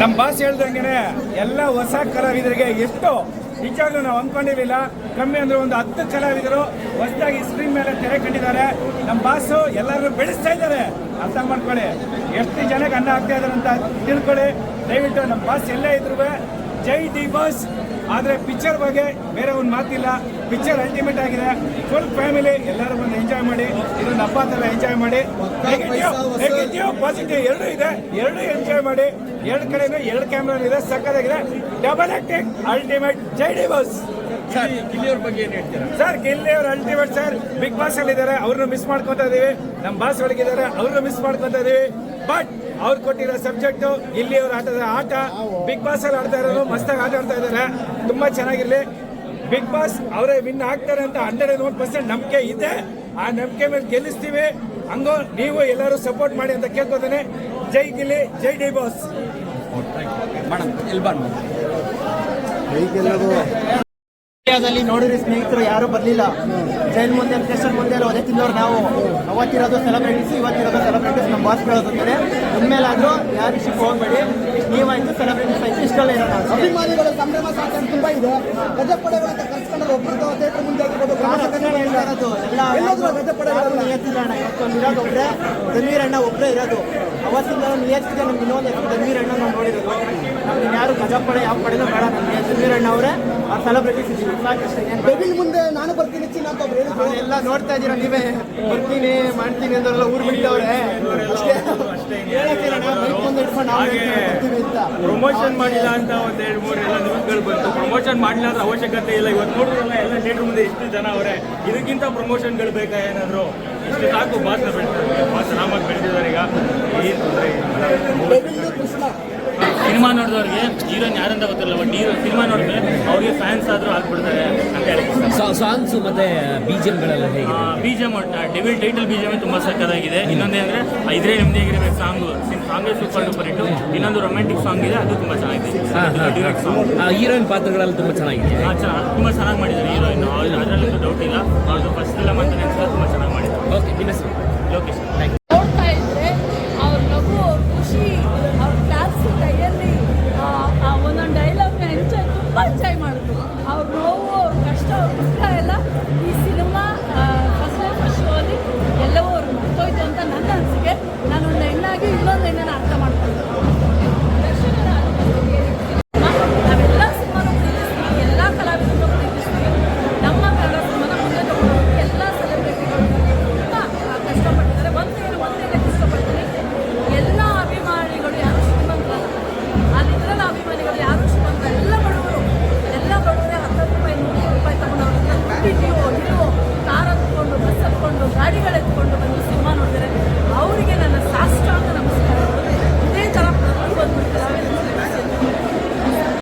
ನಮ್ಮ ಬಾಸ್ ಹೇಳ್ದಂಗೆ ಎಲ್ಲ ಹೊಸ ಕಲಾವಿದರಿಗೆ ಎಷ್ಟು ನಿಜವಾಗ್ಲೂ ನಾವು ಅಂದ್ಕೊಂಡಿರಲಿಲ್ಲ. ಕಮ್ಮಿ ಅಂದ್ರೆ ಒಂದು ಹತ್ತು ಕಲಾವಿದರು ಹೊಸದಾಗಿ ಸ್ಕ್ರೀನ್ ಮೇಲೆ ತೆರೆ ಕಂಡಿದ್ದಾರೆ ನಮ್ಮ ಬಾಸು ಎಲ್ಲರೂ ಬೆಳೆಸ್ತಾ ಇದ್ದಾರೆ. ಅರ್ಥ ಮಾಡ್ಕೊಳ್ಳಿ. ಎಷ್ಟು ಜನಕ್ಕೆ ಅನ್ನ ಆಗ್ತಾ ಇದಾರೆ ಅಂತ ತಿಳ್ಕೊಳ್ಳಿ. ದಯವಿಟ್ಟು ನಮ್ಮ ಬಾಸ್ ಎಲ್ಲೇ ಇದ್ರು ಜೈ ಡಿ ಬಸ್ ಆದರೆ ಪಿಕ್ಚರ್ ಬಗ್ಗೆ ಬೇರೆ ಒಂದು ಮಾತಿಲ್ಲ. ಪಿಕ್ಚರ್ ಅಲ್ಟಿಮೇಟ್ ಆಗಿದೆ. ಫುಲ್ ಫ್ಯಾಮಿಲಿ ಎಲ್ಲರೂ ಬಂದು ಎಂಜಾಯ್ ಮಾಡಿ ಇದೊಂದು ಹಬ್ಬ ಥರ ಎಂಜಾಯ್ ಮಾಡಿ. ನೆಗೆಟಿವ್ ಪಾಸಿಟಿವ್ ಎರಡೂ ಇದೆ. ಎರಡೂ ಎಂಜಾಯ್ ಮಾಡಿ. ಎರಡು ಕಡೆನೂ ಎರಡು ಕ್ಯಾಮ್ರಾ ಇದೆ. ಸಕ್ಕತ್ತಾಗಿದೆ. ಡಬಲ್ ಆಕ್ಟಿಂಗ್ ಅಲ್ಟಿಮೇಟ್ ಜೈ ಡಿ ಬಾಸ್ ಗಿಲ್ಲಿಯವ್ರ ಬಗ್ಗೆ ಏನು ಹೇಳ್ತೀರಾ? ಸರ್ ಗಿಲ್ಲಿ ಅವ್ರ ಅಲ್ಟಿಮೇಟ್ ಸರ್ ಬಿಗ್ ಬಾಸ್ ಅಲ್ಲಿ ಇದ್ದಾರೆ ಅವ್ರನ್ನ ಮಿಸ್ ಮಾಡ್ಕೊತಾ ಇದೀವಿ. ನಮ್ಮ ಬಾಸ್ ಒಳಗಿದ್ದಾರೆ. ಅವ್ರನ್ನ ಮಿಸ್ ಮಾಡ್ಕೊತಾ ಇದೀವಿ. ಬಟ್ ಅವ್ರು ಕೊಟ್ಟಿರೋ ಸಬ್ಜೆಕ್ಟ್ ಇಲ್ಲಿ ಅವ್ರ ಆಟದ ಆಟ ಬಿಗ್ ಬಾಸ್ ಅಲ್ಲಿ ಆಡ್ತಾ ಇರೋದು ಮಸ್ತಾಗಿ ಆಟ ಆಡ್ತಾ ಇದ್ದಾರೆ. ತುಂಬಾ ಚೆನ್ನಾಗಿರ್ಲಿ. ಬಿಗ್ ಬಾಸ್ ಅವರೇ ವಿನ್ ಆಗ್ತಾರೆ ಅಂತ ಹಂಡ್ರೆಡ್ ಒನ್ ಪರ್ಸೆಂಟ್ ನಂಬಿಕೆ ಇದೆ. ಆ ನಂಬಿಕೆ ಮೇಲೆ ಗೆಲ್ಲಿಸ್ತೀವಿ. ಹಂಗೋ ನೀವು ಎಲ್ಲರೂ ಸಪೋರ್ಟ್ ಮಾಡಿ ಅಂತ ಕೇಳ್ಕೊತೇನೆ. ಜೈ ಗಿಲ್ಲಿ ಜೈ ಡಿ ಬಾಸ್ ಮೇಡಮ್ ಎಲ್ಲಿ ಇಂಡಿಯಾದಲ್ಲಿ ನೋಡಿರಿ ಸ್ನೇಹಿತರು ಯಾರು ಬರ್ಲಿಲ್ಲ. ಜೈಲ್ ಮುಂದೆ, ಸ್ಟೇಷನ್ ಮುಂದೆ ಅದೇ ತಿನ್ನೋರು ನಾವು. ಅವತ್ತಿರೋದು ಸೆಲೆಬ್ರಿಟೀಸ್ ಇವತ್ತಿರೋದು ಸೆಲೆಬ್ರಿಟೀಸ್ ನಮ್ಮ ಬಾಸ್ ಹೇಳೋದಂತಾರೆ ಇನ್ಮೇಲಾದ್ರೂ ಯಾರು ಇಷ್ಟಕ್ಕೆ ಹೋಗ್ಬೇಡಿ. ನೀವಾಯ್ತು ಸೆಲೆಬ್ರಿಟೀಸ್ ಆಯ್ತು ಇಷ್ಟೆಲ್ಲ ಇರೋಣ. ಅಭಿಮಾನಿಗಳು ಸಂಭ್ರಮ ಸಾಕಷ್ಟು ತುಂಬಾ ಇದೆ. ಇರೋದು ಎಲ್ಲ ಎಲ್ಲಾದ್ರೂ ಗಜ ನಿಯತ್ತಿಲ್ಲ ಅಣ್ಣ. ಇವತ್ತು ಒಂದು ಇರೋದು ಒಬ್ಬರೇ ಧನ್ವೀರ್ ಅಣ್ಣ ಒಬ್ಬರೇ ಇರೋದು. ಅವತ್ತಿಂದ ನಿಯತ್ತಿಗೆ ನಮ್ಗೆ ಇನ್ನೊಂದು ಹೆಸರು ಧನ್ವೀರ್ ಅಣ್ಣ ನಾವು ನೋಡಿರೋದು. ನಮ್ಗೆ ಯಾರು ಗಜಪಡೆ ಯಾವ ಪಡೆನೂ ಬೇಡ ನಮಗೆ. ಧನ್ವೀರ್ ಅಣ್ಣ ಅವರೇ ಆ ಸೆಲೆಬ್ರಿಟೀಸ್ ಇದ್ದೀವಿ ಮುಂದೆ ನಾನು ಬರ್ತೀನಿ ಚಿನ್ನ ಅಂತ ಒಬ್ರು ಹೇಳಿದ್ರು. ಎಲ್ಲ ನೋಡ್ತಾ ಇದ್ದೀರಾ ನೀವೇ ಬರ್ತೀನಿ ಮಾಡ್ತೀನಿ ಅಂದ್ರೆಲ್ಲ ಊರ್ ಬಿಟ್ಟವ್ರೆ. ಪ್ರಮೋಷನ್ ಮಾಡಿಲ್ಲ ಅಂತ ಒಂದ್ ಎರಡು ಮೂರು ಎಲ್ಲ ನ್ಯೂಸ್ಗಳು ಬಂತು. ಪ್ರಮೋಷನ್ ಮಾಡಿಲ್ಲ ಅಂದ್ರೆ ಅವಶ್ಯಕತೆ ಇಲ್ಲ. ಇವತ್ತು ನೋಡಿದ್ರಲ್ಲ ಎಲ್ಲ ಥಿಯೇಟರ್ ಮುಂದೆ ಇಷ್ಟು ಜನ ಅವರೇ, ಇದಕ್ಕಿಂತ ಪ್ರಮೋಷನ್ಗಳು ಬೇಕಾ ಏನಾದ್ರು? ಇಷ್ಟು ಸಾಕು ಮಾತ್ರ ಬೆಳೆದಿದ್ದಾರೆ, ಭಾಷಣ ಬೆಳೆದಿದ್ದಾರೆ ಈಗ. ಸಿನಿಮಾ ನೋಡಿದವ್ರಿಗೆ ಹೀರೋನ್ ಯಾರಂತ ಗೊತ್ತಿಲ್ಲ, ಬಟ್ ಹೀರೋ ಸಿನಿಮಾ ನೋಡಿದ್ರೆ ಅವ್ರಿಗೆ ಫ್ಯಾನ್ಸ್ ಆದ್ರೂ ಹಾಕ್ಬಿಡ್ತಾರೆ ಸಾಂಗ್ಸ್ ಮತ್ತೆ ಬೀಜಮ್ಗಳೆಲ್ಲ ಹೇಗೆ ಬೀಜಮ್ ಡೆವಿಲ್ ಟೈಟಲ್ ಬಿಜಿಎಂ ತುಂಬಾ ಸಕ್ಕದಾಗಿದೆ. ಇನ್ನೊಂದೇ ಅಂದ್ರೆ ಐದ್ರೆ ನಿಮ್ದೇ ಆಗಿರಬೇಕು ಸಾಂಗ್. ಸಾಂಗ್ ಸೂಪರ್ ಸೂಪರ್ ಇಟ್ಟು ಇನ್ನೊಂದು ರೊಮ್ಯಾಂಟಿಕ್ ಸಾಂಗ್ ಇದೆ ಅದು ತುಂಬಾ ಚೆನ್ನಾಗಿದೆ. ಹೀರೋಯಿನ್ ಪಾತ್ರಗಳಲ್ಲಿ ತುಂಬಾ ಚೆನ್ನಾಗಿದೆ. ತುಂಬಾ ಚೆನ್ನಾಗಿ ಮಾಡಿದ್ದಾರೆ ಹೀರೋಯಿನ್ ಅದರಲ್ಲೂ ಡೌಟ್ ಇಲ್ಲ. ಅವ್ರದ್ದು ಫಸ್ಟ್ ಎಲ್ಲ ಮತ್ತೆ ತುಂಬಾ ಚೆನ್ನಾಗಿ ಮಾಡಿದ್ದಾರೆ. ಓಕೆ ನಿಮ್ಮ ಲೋಕೇಶ್. ಒಂದೊಂದು ಡೈಲಾಗ್ ತುಂಬಾ